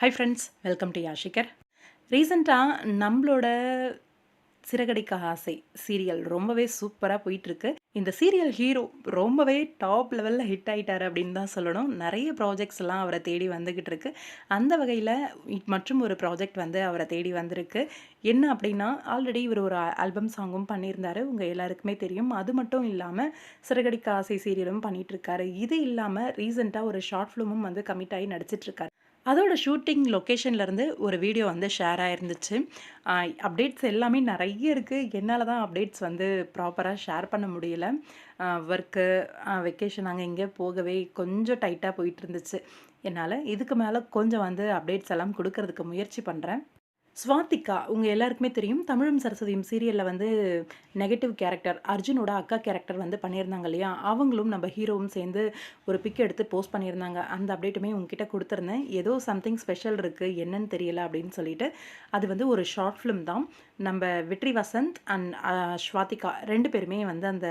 Hi friends welcome to யாஷிகர் ரீசெண்டாக நம்மளோட சிறகடிக்க ஆசை சீரியல் ரொம்பவே சூப்பராக போயிட்டுருக்கு. இந்த சீரியல் ஹீரோ ரொம்பவே டாப் லெவலில் ஹிட் ஆகிட்டார் அப்படின்னு தான் சொல்லணும். நிறைய ப்ராஜெக்ட்ஸ் எல்லாம் அவரை தேடி வந்துக்கிட்டு இருக்கு அந்த வகையில் மற்றும் ஒரு ப்ராஜெக்ட் வந்து அவரை தேடி வந்திருக்கு. என்ன அப்படின்னா ஆல்ரெடி இவர் ஒரு ஆல்பம் சாங்கும் பண்ணியிருந்தாரு. உங்கள் எல்லாருக்குமே தெரியும். அது மட்டும் இல்லாமல் சிறகடிக்க ஆசை சீரியலும் பண்ணிகிட்ருக்காரு இது இல்லாமல் ரீசெண்டாக ஒரு ஷார்ட் ஃபிலிமும் வந்து கமிட் ஆகி நடிச்சிட்ருக்காரு அதோட ஷூட்டிங் லொக்கேஷன்லேருந்து ஒரு வீடியோ வந்து ஷேர் ஆயிருந்துச்சு. அப்டேட்ஸ் எல்லாமே நிறைய இருக்குது என்னால் தான் அப்டேட்ஸ் வந்து ப்ராப்பராக ஷேர் பண்ண முடியல. ஒர்க்கு வெக்கேஷன் அங்கே இங்கே போகவே கொஞ்சம் டைட்டாக போயிட்டு இருந்துச்சு. என்னால் இதுக்கு மேலே கொஞ்சம் வந்து அப்டேட்ஸ் எல்லாம் கொடுக்கறதுக்கு முயற்சி பண்ணுறேன் ஸ்வாதிகா உங்கள் எல்லாருக்குமே தெரியும். தமிழும் சரஸ்வதியும் சீரியலில் வந்து நெகட்டிவ் கேரக்டர் அர்ஜுனோட அக்கா கேரக்டர் வந்து பண்ணியிருந்தாங்க இல்லையா? அவங்களும் நம்ம ஹீரோவும் சேர்ந்து ஒரு பிக் எடுத்து போஸ்ட் பண்ணியிருந்தாங்க. அந்த அப்டேட்டுமே உங்ககிட்ட கொடுத்துருந்தேன். ஏதோ சம்திங் ஸ்பெஷல் இருக்குது என்னன்னு தெரியல அப்படின்னு சொல்லிட்டு. அது வந்து ஒரு ஷார்ட் ஃபிலிம் தான். நம்ம வெற்றி வசந்த் அண்ட் ஸ்வாதிகா ரெண்டு பேருமே வந்து அந்த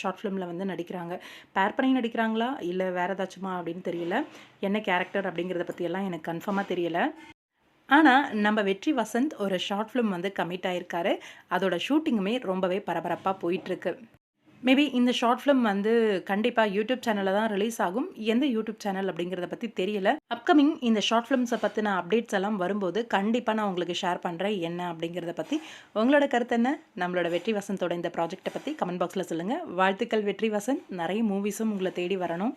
ஷார்ட் ஃபிலிமில் வந்து நடிக்கிறாங்க. பேர் பண்ணி நடிக்கிறாங்களா? இல்லை வேறு ஏதாச்சுமா அப்படின்னு தெரியல. என்ன கேரக்டர் அப்படிங்கிறத பற்றியெல்லாம் எனக்கு கன்ஃபார்மாக தெரியல. ஆனால் நம்ம வெற்றி வசந்த் ஒரு ஷார்ட் ஃபிலிம் வந்து கமிட் ஆயிருக்காரு. அதோட ஷூட்டிங்குமே ரொம்பவே பரபரப்பாக போயிட்டுருக்கு மேபி இந்த ஷார்ட் ஃபிலிம் வந்து கண்டிப்பாக யூடியூப் சேனலில் தான் ரிலீஸ் ஆகும். எந்த யூடியூப் சேனல் அப்படிங்கிறத பற்றி தெரியல. அப்கமிங் இந்த ஷார்ட் ஃபிலிம்ஸை பற்றின அப்டேட்ஸ் எல்லாம் வரும்போது கண்டிப்பாக நான் உங்களுக்கு ஷேர் பண்ணுறேன் என்ன அப்படிங்கிறத பற்றி உங்களோட கருத்து என்ன? நம்மளோட வெற்றி வசந்தோட இந்த ப்ராஜெக்ட்டை பற்றி கமெண்ட் பாக்ஸில் சொல்லுங்கள் வாழ்த்துக்கள் வெற்றி வசந்த். நிறைய மூவிஸும் உங்களை தேடி வரணும்.